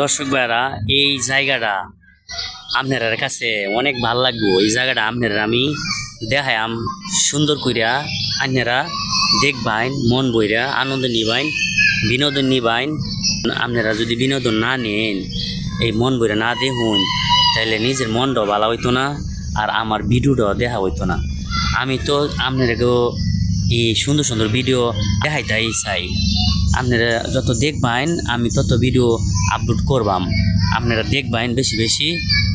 দর্শক ভাইরা এই জায়গাটা আপনার কাছে অনেক ভালো লাগবো। এই জায়গাটা আপনার আমি দেখায়াম সুন্দর কইরা আপনারা দেখবাইন, মন বইরা আনন্দ নিবাইন, বিনোদন নিবাইন। আপনারা যদি বিনোদন না নেন, এই মন বইরা না দেখুন তাহলে নিজের মনটাও ভালো হইতো না আর আমার ভিডিওটাও দেখা হইতো না। আমি তো আপনাদেরকেও এই সুন্দর সুন্দর ভিডিও দেখাইতেই চাই। আপনারা যত দেখবেন, আমি তত ভিডিও আপলোড করবাম। আপনারা দেখবেন বেশি বেশি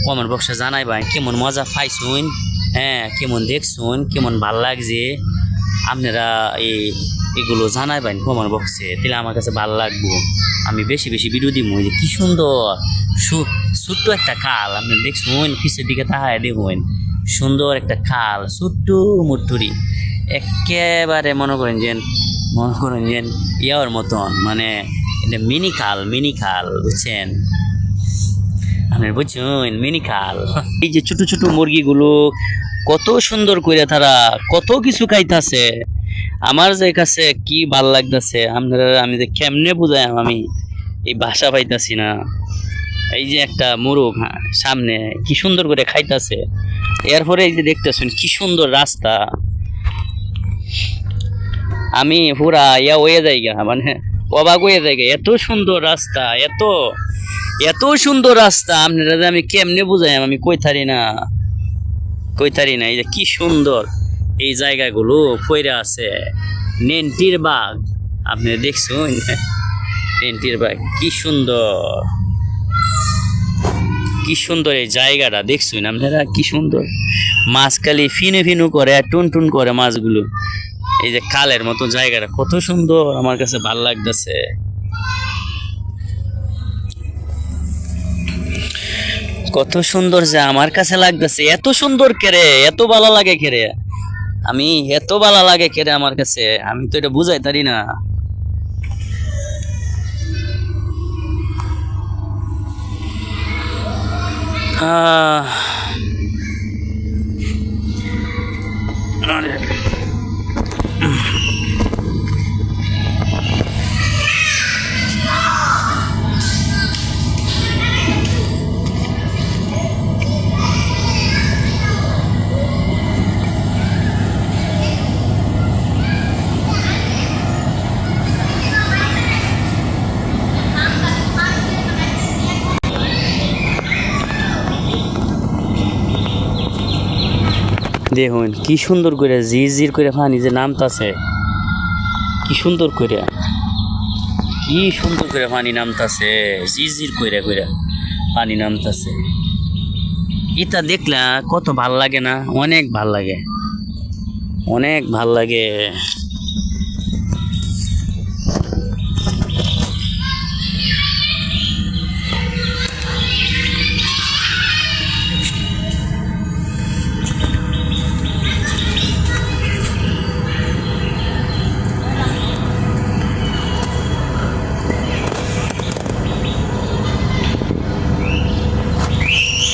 কমেন্ট বক্সে জানাইবেন, কেমন মজা পাইছুন হ্যাঁ কেমন দেখছুন, কেমন ভালো লাগছে। আপনারা এই, এগুলো জানাইবেন কমেন্ট বক্সে তাহলে আমার কাছে ভালো লাগবো। আমি বেশি বেশি ভিডিও দিব যে কী সুন্দর ছোট্ট একটা খাল, আপনি দেখছুন, পিছের দিকে তাহায় দেখুন, সুন্দর একটা খাল, ছোট্ট মুট্টুরি একেবারে মনে করেন যে মনে করেন যে ইয়ার মতন মানে এটা মিনি খাল মিনি খাল বুঝছেন? আপনি বুঝছেন? মিনি খাল। এই যে ছোট ছোট মুরগিগুলো কত সুন্দর করে তারা কত কিছু খাইতাছে। আমার যে কাছে কি ভালো লাগতেছে আপনারা আমি যে কেমনে বুঝাই আমি এই ভাষা পাইতাছি না। এই যে একটা মোরগ হ্যাঁ, সামনে কি সুন্দর করে খাইতাছে। এরপরে এই যে দেখতেছেন কি সুন্দর রাস্তা। আমি পুরা ইয়া হয়ে যাই গা মানে অবাক হয়ে যাই গা। এত সুন্দর রাস্তা, এত এত সুন্দর রাস্তা। আপনারা যে আমি কেমনে বুঝাই, আমি কই থারি না, কই থারি না। এই যে কি সুন্দর এই জায়গাগুলো পইরা আছে। নেন্টির বাগ, আপনি দেখছুন? নেন্টির বাগ, কি সুন্দর। কি সুন্দর এই জায়গাটা, দেখছুন? আপনারা কি সুন্দর। মাছ খালি ফিনু ফিনু করে টুন টুন করে মাছগুলো। এই যে কালের মতো জায়গাটা কত সুন্দর, আমার কাছে ভালো লাগতেছে। কত সুন্দর যে আমার কাছে লাগতেছে, এত সুন্দর কেরে, এত ভালো লাগে কেরে। আমি এত ভালো লাগে কেরে আমার কাছে, আমি তো এটা বুঝাই তারি না। আহ। দেখুন কি সুন্দর করে ঝির জির করে পানি যে নামতাছে। কি সুন্দর করে কি সুন্দর করে পানি নামতাছে ঝির ঝির কইরা করে পানি নামতাছে। এটা দেখলা কত ভালো লাগে না? অনেক ভালো লাগে। অনেক ভালো লাগে।